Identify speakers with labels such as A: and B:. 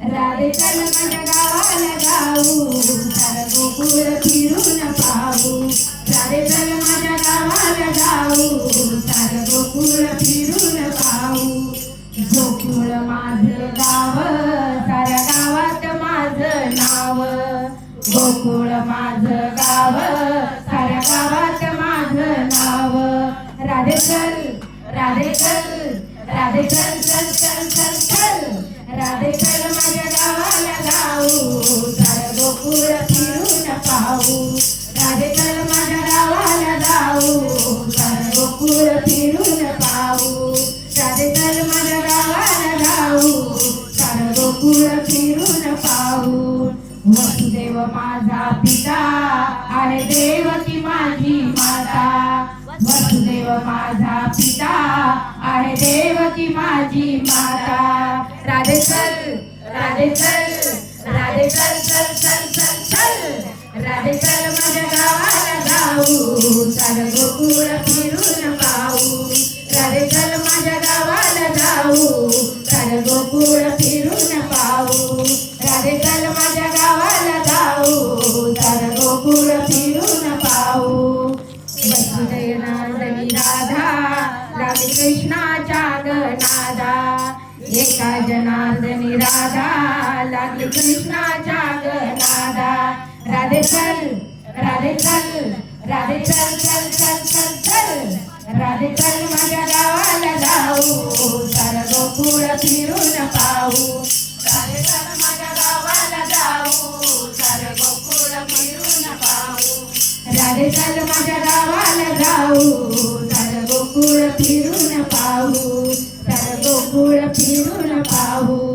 A: राधे चल माझ्या गावाला जाऊ सार गोकुळ फिरून पाहू. राधे चल माझ्या गावाला जाऊ सार गोकुळ फिरून पाहू. गोकुळ माझं गाव साऱ्या गावात माझं नाव. गोकुळ माझं गाव साऱ्या गावात माझं नाव. राधे चल राधे चल राधे चल चल चल चल चल. राधे चल गोकुळ फिरून पाहू. राधे तर माझ्या गावाला जाऊ. सारं गोकुळ फिरून पाहू. वसुदेव माझा पिता आहे देवकी माझी माता. वसुदेव माझा पिता आहे देवकी माझी माता. राधे चल राधे चल राधे चल चल चल चल चल. राधे चल माझ्या गावाला जाऊ. सारं गोकुळ गोकुळ फिरून पाहू. राधे चल माझ्या गावाला जाऊ. सारं गोकुळ फिरून पाहू. राधा राधे कृष्णाच्या गनादा एका जनार्दनी राधा लागली कृष्णाच्या गनादा राधे चल राधे चल राधे चल चल चल चल चल. राधे चल माझ्या गावाला जाऊ. राधे चल माझ्या गावाला जाऊ. सारं गोकुळ फिरून पाहू. सारं गोकुळ फिरून पाहू.